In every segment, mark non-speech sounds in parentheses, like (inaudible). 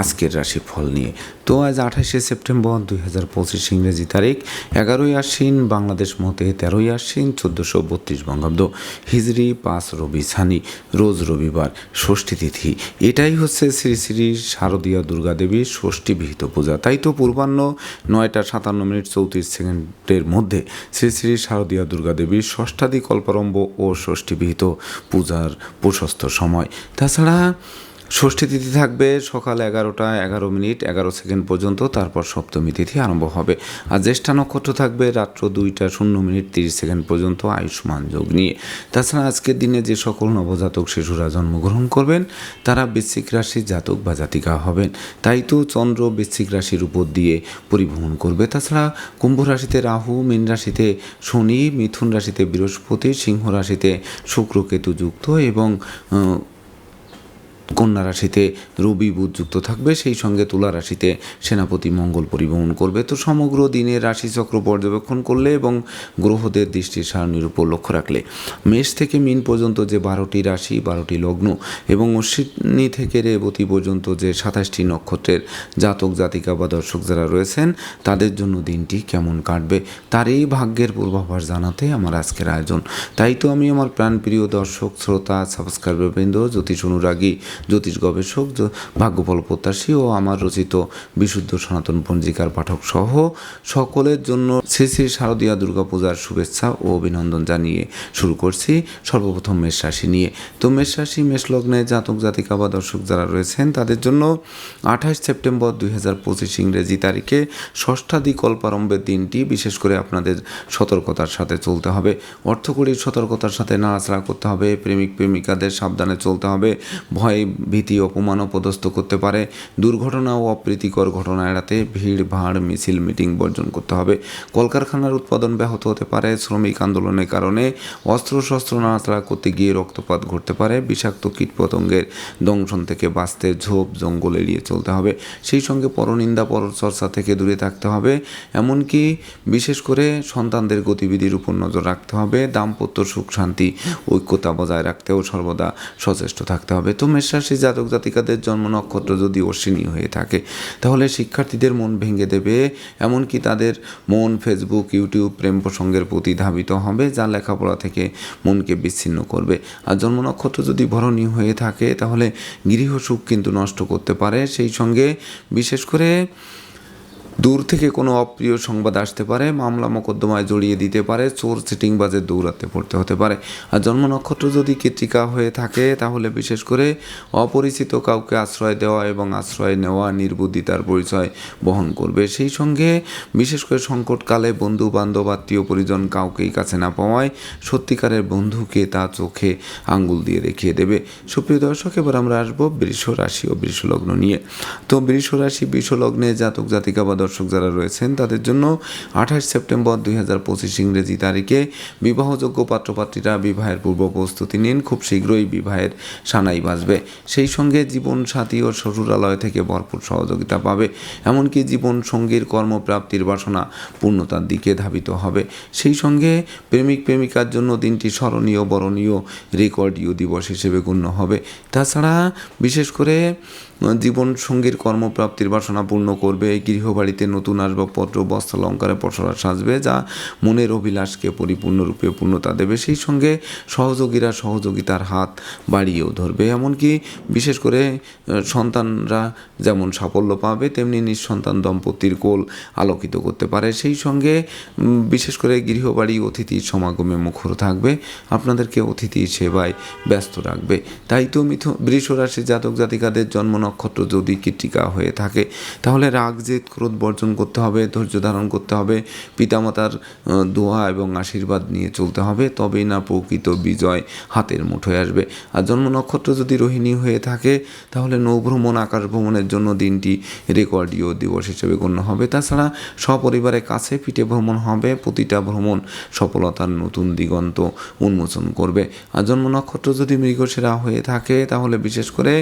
আজকের রাশিফল নিয়ে। তো আজ আঠাশে সেপ্টেম্বর দুই হাজার পঁচিশ ইংরেজি তারিখ, এগারোই আশ্বিন, বাংলাদেশ মতে তেরোই আশ্বিন, চোদ্দোশো বত্রিশ বঙ্গাব্দ। হিজড়ি, পাঁচ, রবি সানি রোজ রবিবার, ষষ্ঠী তিথি। এটাই হচ্ছে শ্রী শ্রী শারদীয় দুর্গা দেবীর ষষ্ঠী বিহিত পূজা। তাই তো পূর্বাহ্ন নয়টা সাতান্ন মিনিট চৌত্রিশ সেকেন্ডের মধ্যে শ্রী শ্রী শারদীয় দুর্গা দেবীর ষষ্ঠাদি কল্পারম্ভ ও ষষ্ঠীবিহিত পূজার প্রশস্ত সময়। তাছাড়া ষষ্ঠী তিথি থাকবে সকাল এগারোটা, এগারো মিনিট, এগারো সেকেন্ড পর্যন্ত, তারপর সপ্তমী তিথি আরম্ভ হবে। আর জ্যেষ্ঠা নক্ষত্র থাকবে রাত্র দুইটা শূন্য মিনিট তিরিশ সেকেন্ড পর্যন্ত আয়ুষ্মান যোগ নিয়ে। তাছাড়া আজকের দিনে যে সকল নবজাতক শিশুরা জন্মগ্রহণ করবেন, তারা বৃশ্চিক রাশির জাতক বা জাতিকা হবেন। তাই তো চন্দ্র বৃশ্চিক রাশির উপর দিয়ে পরিভ্রমণ করবে। তাছাড়া কুম্ভ রাশিতে রাহু, মীন রাশিতে শনি, মিথুন রাশিতে বৃহস্পতি, সিংহ রাশিতে শুক্র কেতু যুক্ত এবং কন্যা রাশিতে রবি বুধ যুক্ত থাকবে, সেই সঙ্গে তুলা রাশিতে সেনাপতি মঙ্গল পরিবহন করবে। তো সমগ্র দিনের রাশিচক্র পর্যবেক্ষণ করলে এবং গ্রহদের দৃষ্টির সারণীর উপর লক্ষ্য রাখলে মেষ থেকে মিন পর্যন্ত যে বারোটি রাশি, বারোটি লগ্ন এবং অশ্বিনী থেকে রেবতী পর্যন্ত যে সাতাশটি নক্ষত্রের জাতক, জাতিকা বা দর্শক যারা রয়েছেন, তাদের জন্য দিনটি কেমন কাটবে তার এই ভাগ্যের পূর্বাভাস জানাতে আমার আজকের আয়োজন। তাই তো আমি আমার প্রাণপ্রিয় দর্শক, শ্রোতা সাবস্ক্রাইবার বৃন্দ জ্যোতিষ অনুরাগী জ্যোতিষ গবেষক ভাগ্যফল প্রত্যাশী ও আমার রচিত বিশুদ্ধ সনাতন পঞ্জিকার পাঠক সহ সকলের জন্য শ্রী শ্রী শারদীয়া দুর্গাপূজার শুভেচ্ছা ও অভিনন্দন জানিয়ে শুরু করছি সর্বপ্রথম মেষ রাশি নিয়ে। তো মেষ রাশি, মেষ লগ্নে জাতক, জাতিকা বা দর্শক যারা রয়েছেন, তাদের জন্য আঠাশ সেপ্টেম্বর দুই হাজার পঁচিশ ইংরেজি তারিখে ষষ্ঠাদি কল্পারম্ভের দিনটি বিশেষ করে আপনাদের সতর্কতার সাথে চলতে হবে। অর্থকরীর সতর্কতার সাথে নাড়াচাড়া করতে হবে, প্রেমিক, প্রেমিকাদের সাবধানে চলতে হবে, ভয় ভীতি অপমান ও পদস্থ করতে পারে। দুর্ঘটনা ও অপ্রীতিকর ঘটনা এড়াতে ভিড়, ভাড়, মিছিল, মিটিং বর্জন করতে হবে। কলকারখানার উৎপাদন ব্যাহত হতে পারে। শ্রমিক আন্দোলনের কারণে অস্ত্র অস্ত্রশস্ত্র নাড়াচাড়া করতে গিয়ে রক্তপাত ঘটতে পারে। বিষাক্ত কীটপতঙ্গের দংশন থেকে বাঁচতে ঝোপ, জঙ্গল এড়িয়ে চলতে হবে। সেই সঙ্গে পরনিন্দা, পরচর্চা থেকে দূরে থাকতে হবে। এমনকি বিশেষ করে সন্তানদের গতিবিধির উপর নজর রাখতে হবে। দাম্পত্য সুখ, শান্তি, ঐক্যতা বজায় রাখতেও সর্বদা সচেষ্ট থাকতে হবে। তো মেষরাশি জাতক জাতিকাদের জন্ম নক্ষত্র যদি অশ্বিনী হয়ে থাকে, তাহলে শিক্ষার্থীদের মন ভেঙে দেবে। এমনকি তাদের মন ফেসবুক ইউটিউব প্রেম প্রসঙ্গের প্রতি ধাবিত হবে, যা লেখাপড়া থেকে মনকে বিচ্ছিন্ন করবে। আর জন্ম নক্ষত্র যদি ভরণী হয়ে থাকে, তাহলে গৃহসুখ কিন্তু নষ্ট করতে পারে। সেই সঙ্গে বিশেষ করে দূর থেকে কোনো অপ্রিয় সংবাদ আসতে পারে, মামলা মোকদ্দমায় জড়িয়ে দিতে পারে, চোর সিটিংবাজের দৌড়াতে পড়তে হতে পারে। আর জন্ম নক্ষত্র যদি কৃত্রিকা হয়ে থাকে, তাহলে বিশেষ করে অপরিচিত কাউকে আশ্রয় দেওয়া এবং আশ্রয় নেওয়া নির্বুদ্ধিতার পরিচয় বহন করবে। সেই সঙ্গে বিশেষ করে সংকটকালে বন্ধু বান্ধব আত্মীয় পরিজন কাউকেই কাছে না পাওয়ায় সত্যিকারের বন্ধুকে তা চোখে আঙ্গুল দিয়ে দেখিয়ে দেবে। সুপ্রিয় দর্শক, এবার আমরা আসব বৃষ রাশি ও বৃষ লগ্ন নিয়ে। তো বৃষ রাশি বৃষ লগ্নে জাতক জাতিকা বা দর্শক যারা রয়েছেন, তাদের জন্য আঠাশ সেপ্টেম্বর দুই হাজার পঁচিশ ইংরেজি তারিখে বিবাহযোগ্য পাত্রপাত্রীরা বিবাহের পূর্ব প্রস্তুতি নিন। খুব শীঘ্রই বিবাহের সানাই বাজবে। সেই সঙ্গে জীবন সাথী ও শ্বশুরালয় থেকে ভরপুর সহযোগিতা পাবে। এমনকি জীবন সঙ্গীর কর্মপ্রাপ্তির বাসনা পূর্ণতার দিকে ধাবিত হবে। সেই সঙ্গে প্রেমিক প্রেমিকার জন্য দিনটি স্মরণীয়, বরণীয়, রেকর্ডীয় দিবস হিসেবে গণ্য হবে। তাছাড়া বিশেষ করে জীবন সঙ্গীর কর্মপ্রাপ্তির বাসনা পূর্ণ করবে। গৃহবাড়িতে নতুন আসবাবপত্র বস্ত্রালঙ্কারে পসরা সাজবে, যা মনের অভিলাষকে পরিপূর্ণরূপে পূর্ণতা দেবে। সেই সঙ্গে সহযোগীরা সহযোগিতার হাত বাড়িয়েও ধরবে। এমনকি বিশেষ করে সন্তানরা যেমন সাফল্য পাবে, তেমনি নিঃসন্তান দম্পতির কোল আলোকিত করতে পারে। সেই সঙ্গে বিশেষ করে গৃহবাড়ি অতিথির সমাগমে মুখর থাকবে। আপনাদেরকে অতিথি সেবায় ব্যস্ত রাখবে। তাই তো মিথ বৃষ রাশি জাতক জাতিকাদের জন্ম নক্ষত্র যদি কৃতিকা হয়ে থাকে, তাহলে রাগ, জেদ, ক্রোধ বর্জন করতে হবে, ধৈর্য ধারণ করতে হবে, পিতামাতার দোয়া এবং আশীর্বাদ নিয়ে চলতে হবে, তবেই না প্রকৃত বিজয় হাতের মুঠোয় আসবে। আর জন্ম নক্ষত্র যদি রোহিণী হয়ে থাকে, তাহলে নৌভ্রমণ, আকাশ ভ্রমণের জন্য দিনটি রেকর্ডীয় দিবস হিসেবে গণ্য হবে। তাছাড়া সপরিবারের কাছে পিঠে ভ্রমণ হবে, প্রতিটা ভ্রমণ সফলতার নতুন দিগন্ত উন্মোচন করবে। আর জন্ম নক্ষত্র যদি মৃগশিরা হয়ে থাকে, তাহলে বিশেষ করে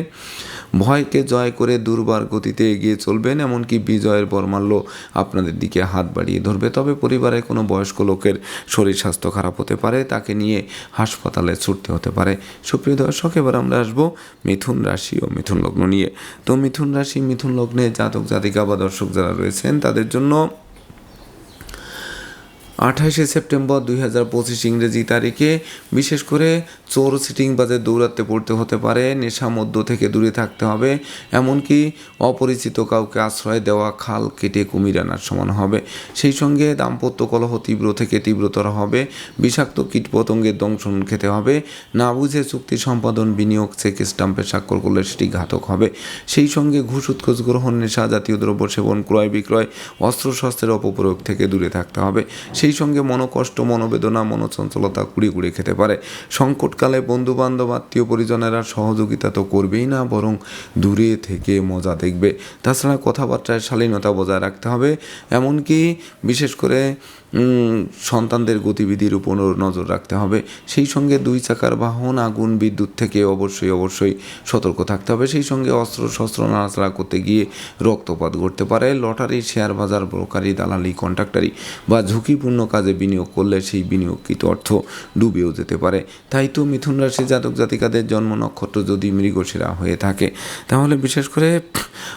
ভয়কে জয় করে দুর্বার গতিতে এগিয়ে চলবেন, এমনকি বিজয়ের বর্মাল্য আপনাদের দিকে হাত বাড়িয়ে ধরবে। তবে পরিবারে কোনো বয়স্ক লোকের শরীর স্বাস্থ্য খারাপ হতে পারে, তাকে নিয়ে হাসপাতালে ছুটতে হতে পারে। সুপ্রিয় দর্শক, এবার আমরা আসব মিথুন রাশি ও মিথুন লগ্ন নিয়ে। তো মিথুন রাশি, মিথুন লগ্নে জাতক জাতিকা বা দর্শক যারা রয়েছেন, তাদের জন্য আঠাশে সেপ্টেম্বর দুই হাজার পঁচিশ ইংরেজি তারিখে বিশেষ করে চোর সিটিং বাজে দৌড়াতে পড়তে হতে পারে, নেশা মধ্য থেকে দূরে থাকতে হবে, এমনকি অপরিচিত কাউকে আশ্রয় দেওয়া খাল কেটে কুমির আনার সমান হবে। সেই সঙ্গে দাম্পত্য কলহ তীব্র থেকে তীব্রতর হবে, বিষাক্ত কীটপতঙ্গের দংশন খেতে হবে, না বুঝে চুক্তি সম্পাদন, বিনিয়োগ, চেক স্টাম্পে স্বাক্ষর করলে সেটি ঘাতক হবে। সেই সঙ্গে ঘুষ উৎকোচ গ্রহণ, নেশা জাতীয় দ্রব্য সেবন, ক্রয় বিক্রয়, অস্ত্রশস্ত্রের অপপ্রয়োগ থেকে দূরে থাকতে হবে। সেই সঙ্গে মনোকষ্ট, মনোবেদনা, মনোচঞ্চলতা কুড়ি কুড়ে খেতে পারে। সংকটকালে বন্ধু বান্ধব আত্মীয় পরিজনেরা সহযোগিতা তো করবেই না, বরং দূরে থেকে মজা দেখবে। তাছাড়া কথাবার্তায় শালীনতা বজায় রাখতে হবে। এমনকি বিশেষ করে সন্তানদের গতিবিধির উপর নজর রাখতে হবে। সেই সঙ্গে দুই চাকার বাহন, আগুন, বিদ্যুৎ থেকে অবশ্যই অবশ্যই সতর্ক থাকতে হবে। সেই সঙ্গে অস্ত্র, শস্ত্র নাড়াচাড়া করতে গিয়ে রক্তপাত ঘটতে পারে। লটারি শেয়ার বাজার ব্রোকারি দালালি কন্ট্রাক্টারি বা ঝুঁকিপূর্ণ কাজে বিনিয়োগ করলে সেই বিনিয়োগকৃত অর্থ ডুবেও যেতে পারে। তাই তো মিথুন রাশি জাতক জাতিকাদের জন্ম নক্ষত্র যদি মৃগশিরা হয়ে থাকে, তাহলে বিশেষ করে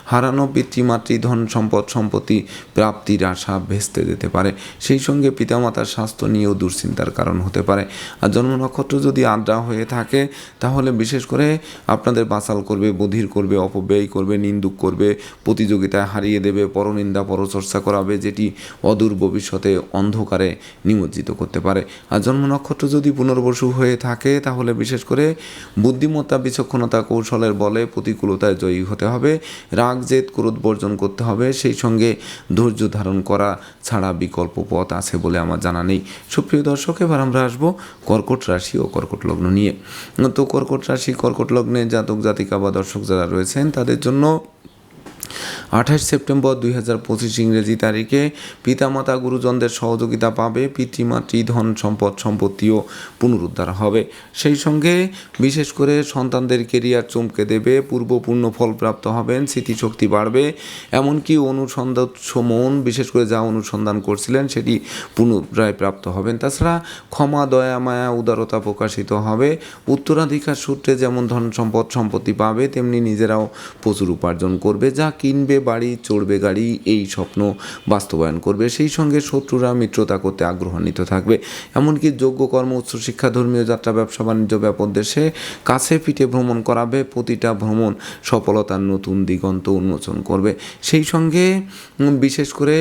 হারানো পিতৃমাতৃ ধন সম্পদ, সম্পত্তি প্রাপ্তির আশা ভেস্তে যেতে পারে। সেই সঙ্গে পিতামাতার স্বাস্থ্য নিয়েও দুশ্চিন্তার কারণ হতে পারে। আর জন্ম নক্ষত্র যদি আদ্রা হয়ে থাকে, তাহলে বিশেষ করে আপনাদের বাসাল করবে, বধির করবে, অপব্যয় করবে, নিন্দুক করবে, প্রতিযোগিতায় হারিয়ে দেবে, পরনিন্দা, পরচর্চা করাবে, যেটি অদূর ভবিষ্যতে অন্ধকারে নিমজ্জিত করতে পারে। আর জন্ম নক্ষত্র যদি পুনর্বসু হয়ে থাকে, তাহলে বিশেষ করে বুদ্ধিমত্তা, বিচক্ষণতা, কৌশলের বলে প্রতিকূলতায় জয়ী হতে হবে। রাগ, জেদ, ক্রোধ বর্জন করতে হবে। সেই সঙ্গে ধৈর্য ধারণ করা ছাড়া বিকল্প পথ আছে বলে আমার জানা নেই। সুপ্রিয় দর্শক, এবার আমরা আসব কর্কট রাশি ও কর্কট লগ্ন নিয়ে। তো কর্কট রাশি, কর্কট লগ্নে জাতক জাতিকা বা দর্শক যারা রয়েছেন, তাদের জন্য আঠাশ সেপ্টেম্বর দুই হাজার পঁচিশ ইংরেজি তারিখে পিতামাতা গুরুজনদের সহযোগিতা পাবে পিতৃমাতৃ ধন সম্পদ সম্পত্তিও পুনরুদ্ধার হবে। সেই সঙ্গে বিশেষ করে সন্তানদের কেরিয়ার চমকে দেবে পূর্বপূর্ণ ফলপ্রাপ্ত হবেন, স্মৃতিশক্তি বাড়বে, এমনকি অনুসন্ধান সমন বিশেষ করে যা অনুসন্ধান করছিলেন সেটি পুনরায় প্রাপ্ত হবেন। তাছাড়া ক্ষমা, দয়া, মায়া, উদারতা প্রকাশিত হবে। উত্তরাধিকার সূত্রে যেমন ধন সম্পদ সম্পত্তি পাবে, তেমনি নিজেরাও প্রচুর উপার্জন করবে, যা কিনবে বাড়ি, চড়বে গাড়ি, এই স্বপ্ন বাস্তবায়ন করবে। সেই সঙ্গে শত্রুরা মিত্রতা করতে আগ্রহান্বিত থাকবে। এমনকি যোগ্য কর্ম উচ্চশিক্ষা ধর্মীয় যাত্রা, ব্যবসা, বাণিজ্য, ব্যাপক দেশে কাছে পিঠে ভ্রমণ করাবে। প্রতিটা ভ্রমণ সফলতার নতুন দিগন্ত উন্মোচন করবে। সেই সঙ্গে বিশেষ করে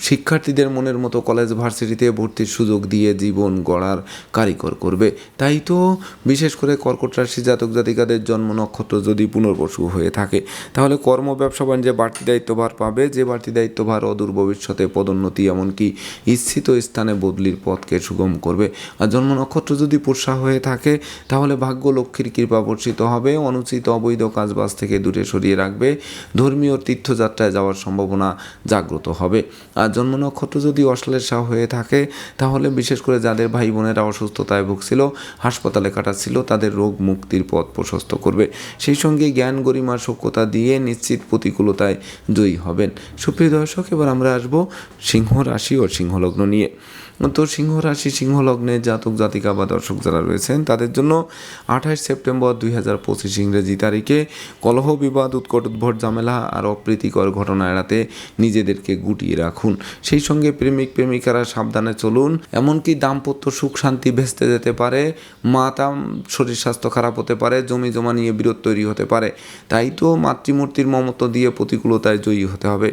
শিক্ষার্থীদের মনের মতো কলেজ ভার্সিটিতে ভর্তির সুযোগ দিয়ে জীবন গড়ার কারিকর করবে। তাই তো বিশেষ করে কর্কট রাশি জাতক জাতিকাদের জন্ম নক্ষত্র যদি পুনর্বসু হয়ে থাকে, তাহলে কর্ম, ব্যবসা, বাণিজ্যে বাড়তি দায়িত্বভার পাবে। যে বাড়তি দায়িত্বভার অদূর ভবিষ্যতে পদোন্নতি, এমনকি ইচ্ছিত স্থানে বদলির পথকে সুগম করবে। আর জন্ম নক্ষত্র যদি পুষা হয়ে থাকে, তাহলে ভাগ্য লক্ষ্মীর কৃপা বর্ষিত হবে। অনুচিত অবৈধ কাজবাজ থেকে দূরে সরিয়ে রাখবে। ধর্মীয় তীর্থযাত্রায় যাওয়ার সম্ভাবনা জাগ্রত হবে। আর জন্ম নক্ষত্র যদি অশ্লেষা হয়ে থাকে, তাহলে বিশেষ করে যাদের ভাই বোনেরা অসুস্থতায় ভুগছিল, হাসপাতালে কাটাচ্ছিল, তাদের রোগ মুক্তির পথ প্রশস্ত করবে। সেই সঙ্গে জ্ঞান গরিমা সক্ষতা দিয়ে নিশ্চিত প্রতিকূলতায় জয়ী হবেন। সুপ্রিয় দর্শক, এবার আমরা আসব সিংহ রাশি ও সিংহলগ্ন নিয়ে। তো সিংহ রাশি সিংহ লগ্নে জাতক, জাতিকা বা দর্শক যারা রয়েছেন, তাদের জন্য আঠাশ সেপ্টেম্বর দুই হাজার পঁচিশ ইংরেজি তারিখে কলহ বিবাদ, উৎকট উদ্ভট ঝামেলা আর অপ্রীতিকর ঘটনা এড়াতে নিজেদেরকে গুটিয়ে রাখুন। সেই সঙ্গে প্রেমিক প্রেমিকারা সাবধানে চলুন, এমনকি দাম্পত্য সুখ শান্তি ভেস্তে যেতে পারে মাতাম শরীর স্বাস্থ্য খারাপ হতে পারে, জমি জমা নিয়ে বিরোধ তৈরি হতে পারে। তাই তো মাতৃমূর্তির মমত্ব দিয়ে প্রতিকূলতায় জয়ী হতে হবে।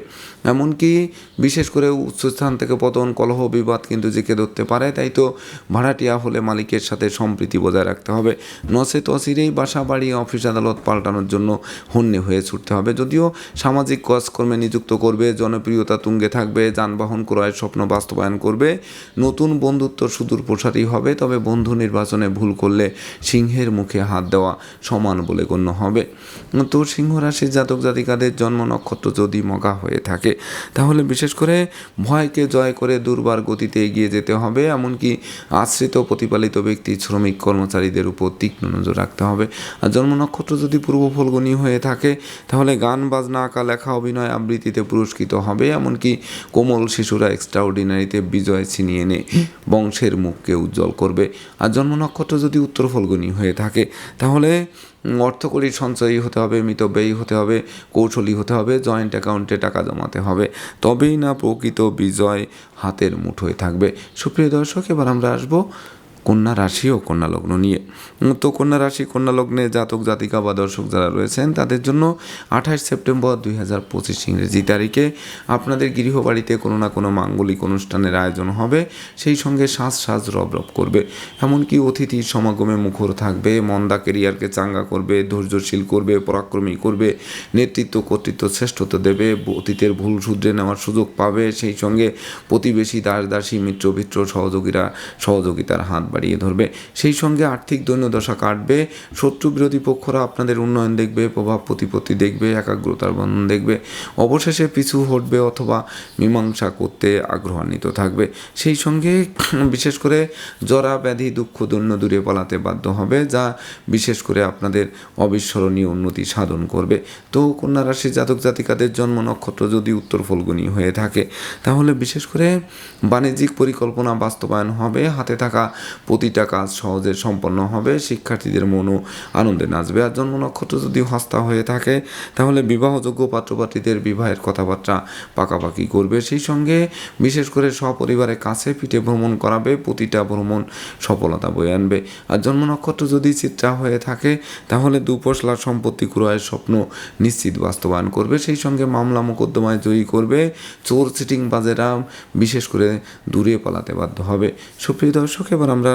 এমনকি বিশেষ করে উচ্চস্থান থেকে পতন, কলহ, বিবাদ কিন্তু জেঁকে ধরতে পারে। তাই তো ভাড়াটিয়া হলে মালিকের সাথে সম্প্রীতি বজায় রাখতে হবে। নসে তসিরেই বাসা বাড়ি অফিস আদালত পাল্টানোর জন্য হন্যে হয়ে ছুটতে হবে। যদিও সামাজিক কাজকর্মে নিযুক্ত করবে, জনপ্রিয়তা তুঙ্গে থাকবে, যানবাহন ক্রয়ের স্বপ্ন বাস্তবায়ন করবে, নতুন বন্ধুত্ব সুদূর প্রসারী হবে, তবে বন্ধু নির্বাচনে ভুল করলে সিংহের মুখে হাত দেওয়া সমান বলে গণ্য হবে। তো সিংহ রাশির জাতক জাতিকাদের জন্ম নক্ষত্র যদি মগা হয়ে থাকে, তাহলে বিশেষ করে ভয়কে জয় করে দুর্বার গতিতে এগিয়ে যেতে হবে, এমনকি আশ্রিত প্রতিপালিত ব্যক্তি, শ্রমিক কর্মচারীদের উপর তীক্ষ্ণ নজর রাখতে হবে। আর জন্ম নক্ষত্র যদি পূর্ব ফলগুনি হয়ে থাকে, তাহলে গান, বাজনা, আঁকা, লেখা, অভিনয় আবৃত্তিতে পুরস্কৃত হবে, এমনকি কোমল শিশুরা এক্সট্রা অর্ডিনারিতে বিজয় ছিনিয়ে এনে বংশের মুখকে উজ্জ্বল করবে? আর জন্ম নক্ষত্র যদি উত্তর ফলগুনি হয়ে থাকে, তাহলে অর্থকরী সঞ্চয়ী হতে হবে মিতব্যয়ী হতে হবে, কৌশলী হতে হবে জয়েন্ট অ্যাকাউন্টে টাকা জমাতে হবে। তবেই না প্রকৃত বিজয় হাতের মুঠোয় থাকবে। সুপ্রিয় দর্শক, এবার আমরা আসব কন্যা রাশি ও কন্যা লগ্ন নিয়ে। তো কন্যা রাশি, কন্যা লগ্নে জাতক, জাতিকা বা দর্শক যারা রয়েছেন, তাদের জন্য আঠাশ সেপ্টেম্বর দুই হাজার পঁচিশ ইংরেজি তারিখে আপনাদের গৃহবাড়িতে কোনো না কোনো মাঙ্গলিক অনুষ্ঠানের আয়োজন হবে। সেই সঙ্গে সাজ সাজ রব রব করবে। এমনকি অতিথির সমাগমে মুখর থাকবে, মন্দা কেরিয়ারকে চাঙ্গা করবে, ধৈর্যশীল করবে, পরাক্রমী করবে, নেতৃত্ব, কর্তৃত্ব শ্রেষ্ঠত্ব দেবে অতীতের ভুল শুধরে নেওয়ার সুযোগ পাবে। সেই সঙ্গে প্রতিবেশী দাস দাসী মিত্র ভিত্র সহযোগীরা, সহযোগিতার হাত বাড়িয়ে ধরবে। সেই সঙ্গে আর্থিক দৈন্যদশা কাটবে। শত্রু বিরোধী পক্ষরা আপনাদের উন্নয়ন দেখবে, প্রভাব প্রতিপত্তি দেখবে, একাগ্রতার বন্ধন দেখবে। অবশেষে পিছু হটবে অথবা মীমাংসা করতে আগ্রহান্বিত থাকবে। সেই সঙ্গে (clears throat) বিশেষ করে জরা, ব্যাধি, দুঃখ, দৈন্য দূরে পালাতে বাধ্য হবে, যা বিশেষ করে আপনাদের অবিস্মরণীয় উন্নতি সাধন করবে। তো কন্যা রাশির জাতক জাতিকাদের জন্ম নক্ষত্র যদি উত্তর ফলগুনি হয়ে থাকে, তাহলে বিশেষ করে বাণিজ্যিক পরিকল্পনা বাস্তবায়ন হবে। হাতে থাকা প্রতিটা কাজ সহজে সম্পন্ন হবে, শিক্ষার্থীদের মনও আনন্দে নাচবে। আর জন্ম নক্ষত্র যদি হস্তা হয়ে থাকে, তাহলে বিবাহযোগ্য পাত্রপাত্রীদের বিবাহের কথাবার্তা পাকাপাকি করবে। সেই সঙ্গে বিশেষ করে সপরিবারের কাছে পিঠে ভ্রমণ করাবে, প্রতিটা ভ্রমণ সফলতা বয়ে আনবে। আর জন্ম নক্ষত্র যদি চিত্রা হয়ে থাকে, তাহলে দুপশলা সম্পত্তি ক্রয়ের স্বপ্ন নিশ্চিত বাস্তবায়ন করবে। সেই সঙ্গে মামলা মোকদ্দমায় জয়ী করবে, চোর সিটিং বাজেরা বিশেষ করে দূরে পালাতে বাধ্য হবে। সুপ্রিয় দর্শক, এবার আমরা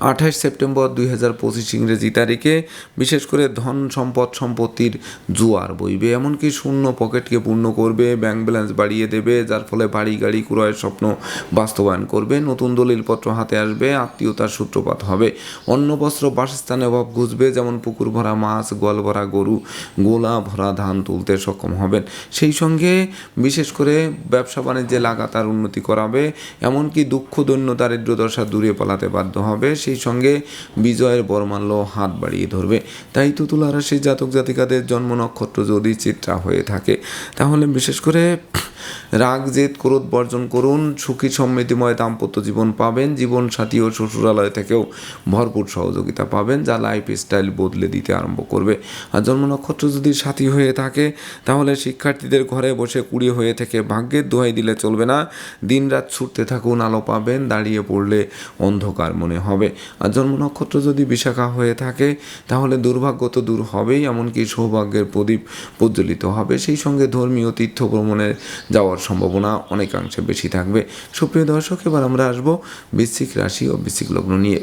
আঠাশ সেপ্টেম্বর দুই হাজার পঁচিশ ইংরেজি তারিখে, বিশেষ করে ধন সম্পদ সম্পত্তির জোয়ার বইবে। এমনকি শূন্য পকেটকে পূর্ণ করবে, ব্যাংক ব্যালেন্স বাড়িয়ে দেবে, যার ফলে বাড়ি, গাড়ি, ক্রয়ের স্বপ্ন বাস্তবায়ন করবে। নতুন দলিলপত্র হাতে আসবে, আত্মীয়তার সূত্রপাত হবে। অন্ন বস্ত্র বাসস্থানে অভাব ঘুষবে, যেমন পুকুর ভরা মাছ, গোয়াল ভরা গরু, গোলা ভরা ধান তুলতে সক্ষম হবেন। সেই সঙ্গে বিশেষ করে ব্যবসা বাণিজ্যে লাগাতার উন্নতি করাবে, এমনকি দুঃখ দৈন্য দারিদ্র দশা দূরে পালাতে বাধ্য হবে, সেই সঙ্গে বিজয়ের বরমাল্য হাত বাড়িয়ে ধরবে। তাই তো তুলা রাশির জাতক জাতিকাদের জন্ম নক্ষত্র যদি চিত্রা হয়ে থাকে, তাহলে বিশেষ করে রাগ, জেদ, ক্রোধ বর্জন করুন, সুখী সমৃদ্ধিময় দাম্পত্য জীবন পাবেন, জীবন সাথী ও শ্বশুরালয় থেকেও ভরপুর সহযোগিতা পাবেন, যা লাইফ স্টাইল বদলে দিতে আরম্ভ করবে। আর জন্ম নক্ষত্র যদি সাথী হয়ে থাকে, তাহলে শিক্ষার্থীদের ঘরে বসে কুড়ি হয়ে থেকে ভাগ্যের দোহাই দিলে চলবে না। দিনরাত ছুটতে থাকুন, আলো পাবেন, দাঁড়িয়ে পড়লে অন্ধকার মনে হবে। আর জন্ম নক্ষত্র যদি বিশাখা হয়ে থাকে, তাহলে দুর্ভাগ্য তো দূর হবেই, এমনকি সৌভাগ্যের প্রদীপ প্রজ্বলিত হবে। সেই সঙ্গে ধর্মীয় তীর্থ ভ্রমণে যাওয়ার সম্ভাবনা অনেকাংশে বেশি থাকবে। সুপ্রিয় দর্শক, এবার আমরা আসব বৃশ্চিক রাশি ও বৃশ্চিক লগ্ন নিয়ে।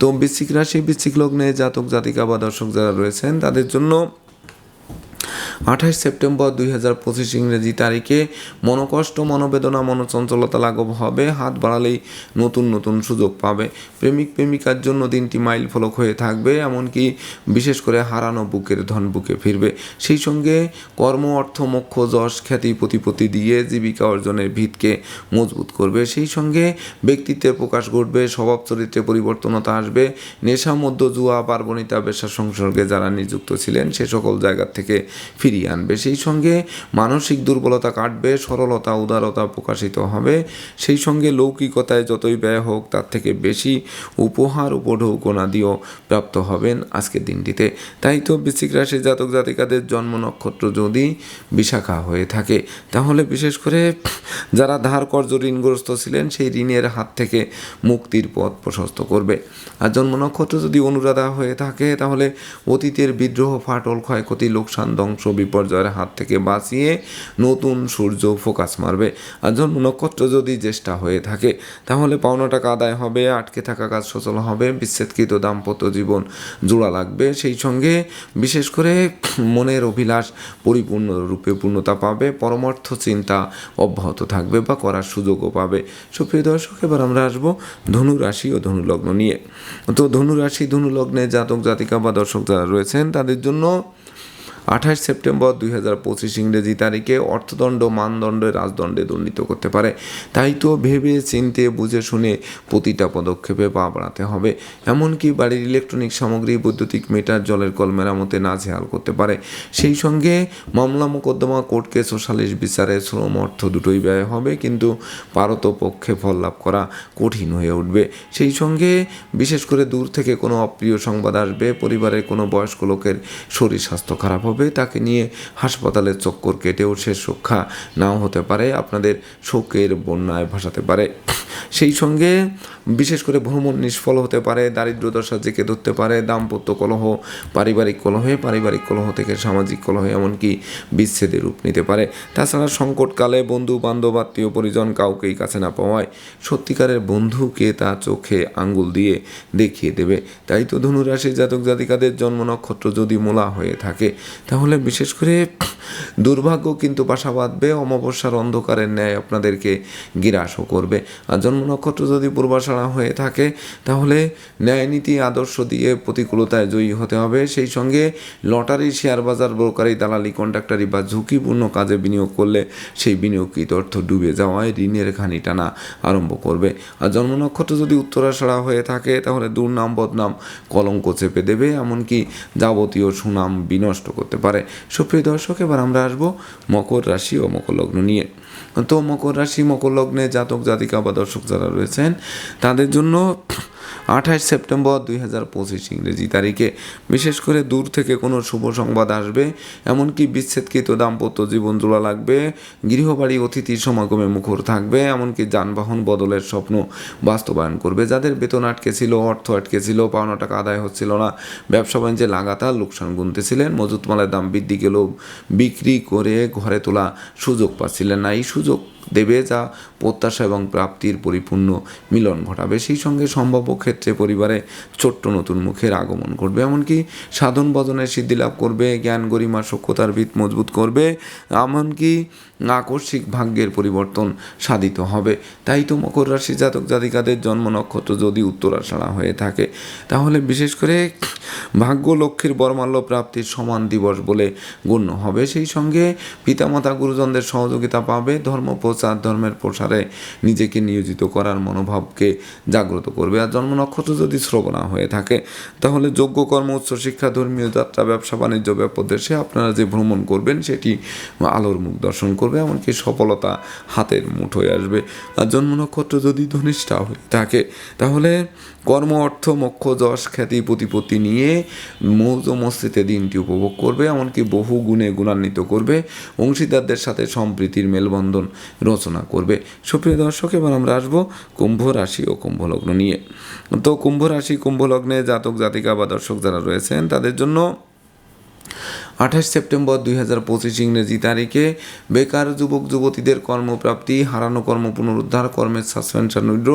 তো বৃশ্চিক রাশি, বৃশ্চিক লগ্নে জাতক জাতিকা বা দর্শক যারা রয়েছেন, তাদের জন্য আঠাশ সেপ্টেম্বর দুই হাজার পঁচিশ ইংরেজি তারিখে মনোকষ্ট, মনোবেদনা, মনোচঞ্চলতা লাঘব হবে, হাত বাড়ালেই নতুন নতুন সুযোগ পাবে। প্রেমিক, প্রেমিকার জন্য দিনটি মাইল ফলক হয়ে থাকবে, এমনকি বিশেষ করে হারানো বুকের ধন বুকে ফিরবে। সেই সঙ্গে কর্ম, অর্থ, মোক্ষ, যশ, খ্যাতি, প্রতিপত্তি দিয়ে জীবিকা অর্জনের ভিতকে মজবুত করবে। সেই সঙ্গে ব্যক্তিত্বের প্রকাশ ঘটবে, স্বভাব চরিত্রে পরিবর্তনতা আসবে। নেশা মধ্য জুয়া, পার্বণিতা, বেশা সংসর্গে যারা নিযুক্ত ছিলেন, সে সকল জায়গা থেকে ফিরিয়ে আনবে। সেই সঙ্গে মানসিক দুর্বলতা কাটবে, সরলতা, উদারতা প্রকাশিত হবে। সেই সঙ্গে লৌকিকতায় যতই ব্যয় হোক, তার থেকে বেশি উপহার উপঢৌকনা দিয়েও প্রাপ্ত হবেন আজকের দিনটিতে। তাই তো বৃশ্চিক রাশির জাতক জাতিকাদের জন্ম নক্ষত্র যদি বিশাখা হয়ে থাকে, তাহলে বিশেষ করে যারা ধার কর্য ঋণগ্রস্ত ছিলেন, সেই ঋণের হাত থেকে মুক্তির পথ প্রশস্ত করবে। আর জন্ম নক্ষত্র যদি অনুরাধা হয়ে থাকে, তাহলে অতীতের বিদ্রোহ, ফাটল, ক্ষয়ক্ষতি, লোকসান ধ্বংস বিপর্যয়ের হাত থেকে বাঁচিয়ে নতুন সূর্য ফোকাস মারবে। আর জন্ম নক্ষত্র যদি জ্যেষ্ঠা হয়ে থাকে, তাহলে পাওনা টাকা আদায় হবে, আটকে থাকা কাজ সচল হবে, বিচ্ছেদকৃত দাম্পত্য জীবন জোড়া লাগবে। সেই সঙ্গে বিশেষ করে মনের অভিলাষ পরিপূর্ণ রূপে পূর্ণতা পাবে, পরমার্থ চিন্তা অব্যাহত থাকবে বা করার সুযোগও পাবে। সুপ্রিয় দর্শক, এবার আমরা আসব ধনু রাশি ও ধনুলগ্ন নিয়ে। তো ধনু রাশি ধনু জাতক জাতিকা বা দর্শক যারা রয়েছেন, তাদের জন্য আঠাশ সেপ্টেম্বর দুই হাজার পঁচিশ ইংরেজি তারিখে অর্থদণ্ড, মানদণ্ডে, রাজদণ্ডে দণ্ডিত করতে পারে। তাই তো ভেবে, চিনতে, বুঝে, শুনে প্রতিটা পদক্ষেপে পা বাড়াতে হবে। এমনকি বাড়ির ইলেকট্রনিক সামগ্রী, বৈদ্যুতিক মিটার, জলের কল মেরামতে না নাজেহাল করতে পারে। সেই সঙ্গে মামলা মোকদ্দমা, কোর্ট কেস ও সালিশ বিচারে শ্রম অর্থ দুটোই ব্যয় হবে, কিন্তু পারত পক্ষে ফল লাভ করা কঠিন হয়ে উঠবে। সেই সঙ্গে বিশেষ করে দূর থেকে কোনো অপ্রিয় সংবাদ আসবে, পরিবারের কোনো বয়স্ক লোকের শরীর স্বাস্থ্য খারাপ হবে। তাকে নিয়ে হাসপাতালের চক্কর কেটেও শেষ রক্ষা নাও হতে পারে, আপনাদের শোকের বন্যায় ভাসাতে পারে। সেই সঙ্গে বিশেষ করে ভ্রমণ নিষ্ফল হতে পারে দারিদ্রদশা জেঁকে ধরতে পারে, দাম্পত্য কলহ, পারিবারিক কলহে, পারিবারিক কলহ থেকে সামাজিক কলহ, এমনকি বিচ্ছেদের রূপ নিতে পারে। তাছাড়া সংকটকালে বন্ধু বান্ধব আত্মীয়, পরিজন কাউকেই কাছে না পাওয়ায় সত্যিকারের বন্ধুকে তা চোখে আঙ্গুল দিয়ে দেখিয়ে দেবে। তাই তো ধনুরাশির জাতক জাতিকাদের জন্ম নক্ষত্র যদি মোলা হয়ে থাকে তাহলে বিশেষ করে দুর্ভাগ্য কিন্তু বাসা বাঁধবে, অমাবস্যার অন্ধকারের ন্যায় আপনাদেরকে গিরাসও করবে। আর জন্ম নক্ষত্র যদি পূর্বাশাড়া হয়ে থাকে, তাহলে ন্যায়নীতি, আদর্শ দিয়ে প্রতিকূলতায় জয়ী হতে হবে। সেই সঙ্গে লটারি, শেয়ার বাজার, ব্রোকারি, দালালি কন্ট্রাক্টারি বা ঝুঁকিপূর্ণ কাজে বিনিয়োগ করলে সেই বিনিয়োগকৃত অর্থ ডুবে যাওয়ায় ঋণের ঘানি টানা আরম্ভ করবে। আর জন্ম নক্ষত্র যদি উত্তরাষাড়া হয়ে থাকে, তাহলে দুর্নাম, বদনাম কলঙ্ক চেপে দেবে, এমনকি যাবতীয় সুনাম বিনষ্ট করতে পারে। সুপ্রিয় দর্শক, এবার আমরা আসব মকর রাশি ও মকর লগ্ন নিয়ে। তো মকর রাশি, মকর লগ্নে জাতক, জাতিকা বা দর্শক যারা রয়েছেন, তাদের জন্য আঠাশ সেপ্টেম্বর দুই হাজার পঁচিশ ইংরেজি তারিখে। বিশেষ করে দূর থেকে কোনো শুভ সংবাদ আসবে, এমনকি বিচ্ছেদকৃত দাম্পত্য জীবন জোড়া লাগবে, গৃহবাড়ি অতিথির সমাগমে মুখর থাকবে, এমনকি যানবাহন বদলের স্বপ্ন বাস্তবায়ন করবে। যাদের বেতন আটকে ছিল অর্থ আটকে ছিল পাওনা টাকা আদায় হচ্ছিল না, ব্যবসা বাণিজ্যে লাগাতার লোকসান গুনতেছিলেন, মজুত মালের দাম বৃদ্ধি গেলেও বিক্রি করে ঘরে তোলা সুযোগ পাচ্ছিলেন না। এই সুযোগ দেবে যা প্রত্যাশা এবং প্রাপ্তির পরিপূর্ণ মিলন ঘটাবে। সেই সঙ্গে সম্ভাব্য ক্ষেত্রে পরিবারে ছোট্ট নতুন মুখের আগমন ঘটবে। এমনকি সাধন বদনের সিদ্ধি লাভ করবে, জ্ঞান গরিমা সক্ষতার ভিত মজবুত করবে, এমনকি আকস্মিক ভাগ্যের পরিবর্তন সাধিত হবে। তাই তো মকর রাশি জাতক জাতিকাদের জন্ম নক্ষত্র যদি উত্তরাষাড়া হয়ে থাকে, তাহলে বিশেষ করে ভাগ্য লক্ষ্মীর বরমাল্য প্রাপ্তির সমান দিবস বলে গণ্য হবে। সেই সঙ্গে পিতামাতা গুরুজনদের সহযোগিতা পাবে ধর্ম প্রচার ধর্মের প্রসারে নিজেকে নিয়োজিত করার মনোভাবকে জাগ্রত করবে। আর জন্ম নক্ষত্র যদি শ্রবণা হয়ে থাকে, তাহলে যোগ্য কর্ম, উচ্চ শিক্ষা, ধর্মীয় যাত্রা, ব্যবসা, বাণিজ্য ব্যাপদেশে আপনারা যে ভ্রমণ করবেন, সেটি আলোর মুখ দর্শন করবে, এমনকি সফলতা হাতের মুঠোয় আসবে। আর জন্ম নক্ষত্র যদি ধনিষ্ঠা হয়ে থাকে, তাহলে কর্ম, অর্থ, মোক্ষ, যশ, খ্যাতি, প্রতিপত্তি নিয়ে মৌজ মস্তিতে দিনটি উপভোগ করবে, এমনকি বহু গুণে গুণান্বিত করবে, অংশীদারদের সাথে সম্প্রীতির মেলবন্ধন রচনা করবে। সুপ্রিয় দর্শক, এবার আমরা আসব কুম্ভ রাশি ও কুম্ভ লগ্ন নিয়ে। তো কুম্ভ রাশি, কুম্ভ লগ্নে জাতক, জাতিকা বা দর্শক যারা রয়েছেন, তাদের জন্য আঠাশ সেপ্টেম্বর দুই হাজার পঁচিশ ইংরেজি তারিখে বেকার যুবক, যুবতীদের কর্মপ্রাপ্তি, হারানো কর্ম পুনরুদ্ধার, কর্মের সাসপেনশন উইড্র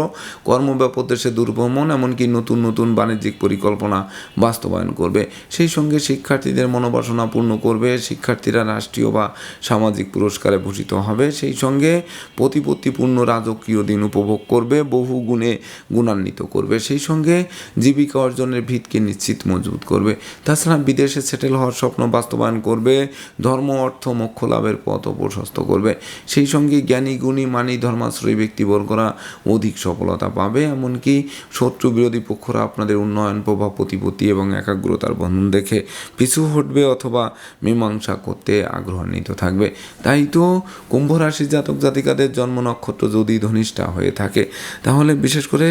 কর্মব্যাপদেশে দুর্ভ্রমণ, এমনকি নতুন নতুন বাণিজ্যিক পরিকল্পনা বাস্তবায়ন করবে। সেই সঙ্গে শিক্ষার্থীদের মনোবাসনা পূর্ণ করবে, শিক্ষার্থীরা রাষ্ট্রীয় বা সামাজিক পুরস্কারে ভূষিত হবে। সেই সঙ্গে প্রতিপত্তিপূর্ণ রাজকীয় দিন উপভোগ করবে, বহু গুণে গুণান্বিত করবে। সেই সঙ্গে জীবিকা অর্জনের ভিতকে নিশ্চিত মজবুত করবে। তাছাড়া বিদেশে সেটেল হওয়ার স্বপ্ন বাস্তবায়ন করবে ধর্ম অর্থ মোক্ষ লাভের পথ প্রশস্ত করবে। সেই সঙ্গে জ্ঞানী গুণী মানি ধর্মাশ্রয়ী ব্যক্তিবর্গরা অধিক সফলতা পাবে। এমনকি শত্রু বিরোধী পক্ষরা আপনাদের উন্নয়ন প্রভাব প্রতিপত্তি এবং একাগ্রতার বন্ধন দেখে পিছু হটবে অথবা মীমাংসা করতে আগ্রহান্বিত থাকবে। তাই তো কুম্ভ রাশির জাতক জাতিকাদের জন্ম নক্ষত্র যদি ধনিষ্ঠা হয়ে থাকে তাহলে বিশেষ করে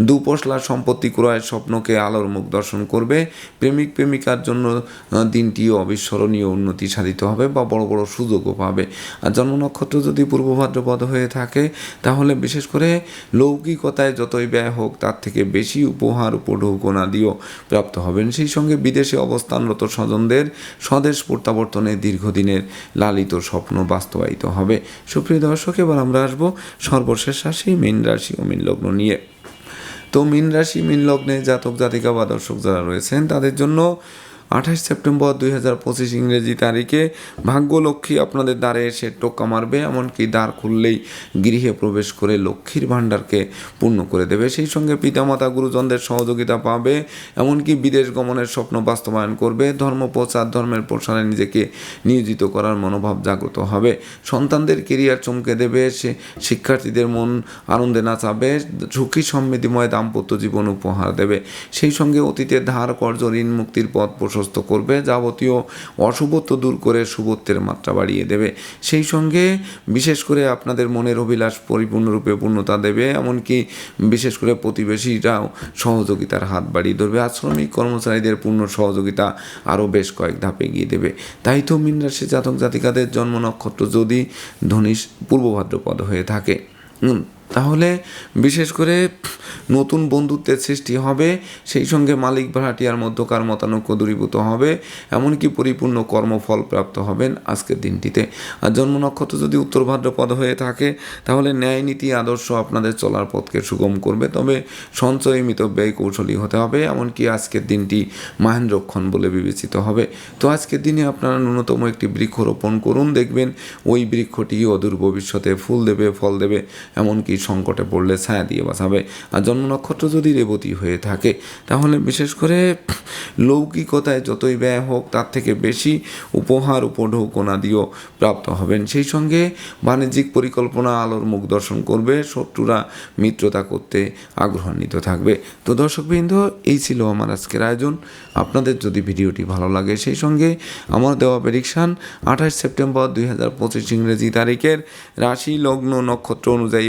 দুপশলা সম্পত্তি ক্রয়ের স্বপ্নকে আলোর মুখ দর্শন করবে। প্রেমিক প্রেমিকার জন্য আহ, দিনটি অবিস্মরণীয় উন্নতি সাধিত হবে বা বড় বড় সুযোগও পাবে। আর জন্ম নক্ষত্র যদি পূর্ব ভাদ্রপদ হয়ে থাকে, তাহলে বিশেষ করে লৌকিকতায় যতই ব্যয় হোক, তার থেকে বেশি উপহার উপঢৌকনা দিয়েও প্রাপ্ত হবেন। সেই সঙ্গে বিদেশে অবস্থানরত স্বজনদের স্বদেশ প্রত্যাবর্তনে দীর্ঘদিনের লালিত স্বপ্ন বাস্তবায়িত হবে। সুপ্রিয় দর্শক, এবার আমরা আসব সর্বশেষ রাশি মীন রাশি ও মীন লগ্ন নিয়ে। তো মীন রাশি, মীন লগ্নে জাতক জাতিকা বা দর্শক যারা রয়েছেন, তাদের জন্য আঠাশ সেপ্টেম্বর দুই হাজার পঁচিশ ইংরেজি তারিখে ভাগ্যলক্ষ্মী আপনাদের দ্বারে এসে টোক্কা মারবে, এমনকি দ্বার খুললেই গৃহে প্রবেশ করে লক্ষ্মীর ভাণ্ডারকে পূর্ণ করে দেবে। সেই সঙ্গে পিতামাতা, গুরুজনদের সহযোগিতা পাবে, এমনকি বিদেশ গমনের স্বপ্ন বাস্তবায়ন করবে। ধর্ম প্রচার, ধর্মের প্রসারে নিজেকে নিয়োজিত করার মনোভাব জাগ্রত হবে। সন্তানদের কেরিয়ার চমকে দেবে, সে শিক্ষার্থীদের মন আনন্দে নাচাবে ঝুঁকি সমৃদ্ধিময় দাম্পত্য জীবন উপহার দেবে। সেই সঙ্গে অতীতের ধার কর্য ঋণ, মুক্তির পথ প্রশস্ত করবে, যাবতীয় অশুভত্ব দূর করে শুভত্বের মাত্রা বাড়িয়ে দেবে। সেই সঙ্গে বিশেষ করে আপনাদের মনের অভিলাষ পরিপূর্ণরূপে পূর্ণতা দেবে, এমনকি বিশেষ করে প্রতিবেশীরাও সহযোগিতার হাত বাড়িয়ে ধরবে। আর শ্রমিক কর্মচারীদের পূর্ণ সহযোগিতা আরও বেশ কয়েক ধাপ এগিয়ে দেবে। তাই তো মীন জাতক জাতিকাদের জন্ম নক্ষত্র যদি ধনিষ পূর্ব ভাদ্রপদ হয়ে থাকে। তাহলে বিশেষ করে নতুন বন্ধুত্বের সৃষ্টি হবে, সেই সঙ্গে মালিক ভাড়াটিয়ার মধ্যকার মতানৈক্য দূরীভূত হবে, এমনকি পরিপূর্ণ কর্মফল প্রাপ্ত হবেন আজকের দিনটিতে। আর জন্ম নক্ষত্র যদি উত্তর ভাদ্রপদ হয়ে থাকে, তাহলে ন্যায় নীতি আদর্শ আপনাদের চলার পথকে সুগম করবে, তবে সঞ্চয় মিত ব্যয় কৌশলী হতে হবে, এমনকি আজকের দিনটি মাহেন্দ্রক্ষণ বলে বিবেচিত হবে। তো আজকের দিনে আপনারা ন্যূনতম একটি বৃক্ষ রোপণ করুন, দেখবেন ওই বৃক্ষটি অদূর ভবিষ্যতে ফুল দেবে, ফল দেবে, এমনকি সংকটে পড়লে ছায়া দিয়ে বাঁচাবে। আর জন্ম নক্ষত্র যদি রেবতী হয়ে থাকে, তাহলে বিশেষ করে লৌকিকতায় যতই ব্যয় হোক, তার থেকে বেশি উপহার উপঢৌকনা দিয়েও প্রাপ্ত হবেন। সেই সঙ্গে বাণিজ্যিক পরিকল্পনা, আলোর মুখ দর্শন করবে, শত্রুরা মিত্রতা করতে আগ্রহান্বিত থাকবে। তো দর্শকবৃন্দ, এই ছিল আমার আজকের আয়োজন। আপনাদের যদি ভিডিওটি ভালো লাগে, সেই সঙ্গে আমার দেওয়া প্রেডিকশান আঠাশ সেপ্টেম্বর দুই হাজার পঁচিশ ইংরেজি তারিখের রাশি লগ্ন নক্ষত্র অনুযায়ী